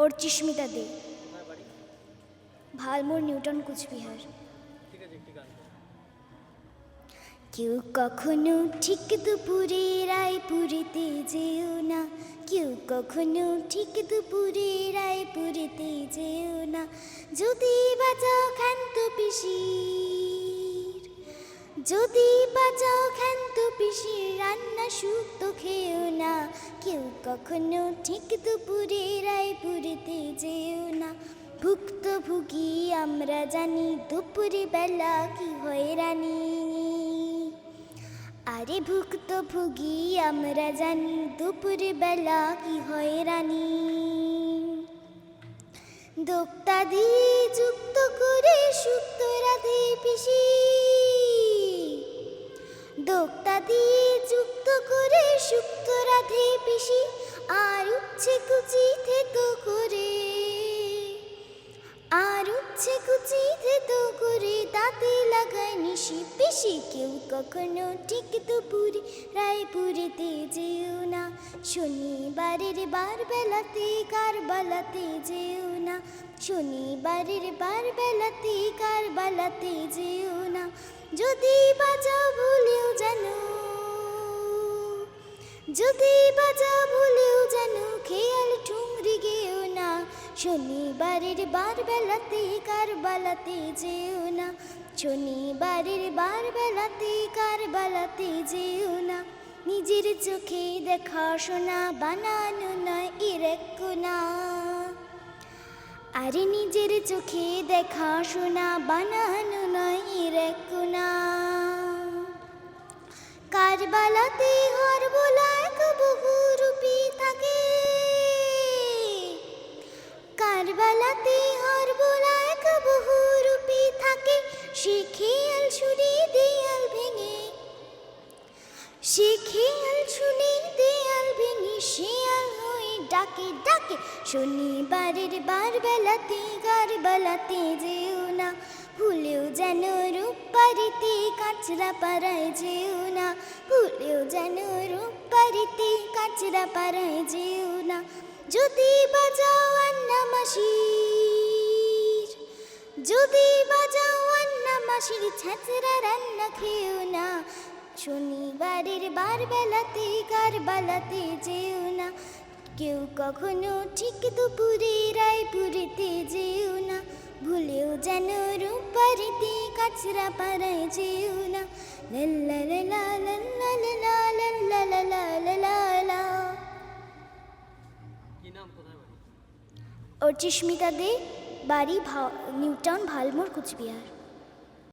অর্চিস্মিতা দে কোথায় বাড়ি ভালমোর নিউটন কুচবিহার। কেউ কখনো ঠিক দুপুরে রায়পুরেতে যেও না কেউ কখনো ঠিক দুপুরে রায়পুরেতে যেও না যদি বাজাও ক্ষান্ত পিসির যদি বাজাও ক্ষান্ত পিসির রান্না শুক্তো খেও না। কেউ কখনো ঠিক দুপুরে রায়পুরেতে যেও না। ভুক্তভোগী, আমরা জানি দুপুরে বেলা কি হয়রানি আরে ভুক্তভোগী, আমরা জানি দুপুর বেলা কি হয়রানি দোক্তা দিয়ে যুক্ত করে সুক্ত রাধে পিসি। পিসি কুচি কুচি করে নিশি। পিসি, কেউ কখনো ঠিক দুপুরে রায়পুরেতে যেও না। শনিবারের বার বেলাতে কার বেলাতে যেও না। শনিবারের বার বেলাতে কার বেলাতে যেও না। যদি বাজাও ভুলেও জানো যদি বাজা ভুলেও জানো খেয়াল ঠুমরি গেও না, শনিবারের বার বেলাতে কার বেলাতে যেও না, শনিবারের বার বেলাতে কার বেলাতে যেও না। নিজের চোখে দেখা শোনা বানানো নয় এরকম না। আরে নিজের চোখে দেখা শোনা বানানো নয় এরকম না কারবালাতে হর বোলায় বহু রূপী থাকে। কারবালাতে হর বোলায় বহু রূপী থাকে। সে খেয়াল ছুরি দেয়াল ভেঙে, সে খেয়াল শুনে দেয়াল ভেঙে শিয়াল হয়ে ডাকে ডাকে, শনিবারের বার বেলাতে গার বেলাতে যেও না, ভুলেও যেন রূপবাড়িতে কাঁচরা পাড়ায় যেও না ভুলেও যেন রূপবাড়িতে কাঁচরা পাড়ায় যেও না যদি বাজাও আন্না মাসির যদি বাজাও আন্না মাসির ছাঁচরা রান্না খেও না শনিবারের বার বেলাতে কার বেলাতে যেও না কেউ কখনো ঠিক দুপুরে রায়পুরেতে যেও না ভুলেও যেন রূপারিতে কাছরা পাড়ায় যেও না লাল্লা লাল্লা লাল্লা লাল্লা লাল্লা লাল্লা লাল্লা লা কি নাম কোথায় বাড়ি অর্চিস্মিতা দে বাড়ি নিউটাউন ভালমোর কুচবিহার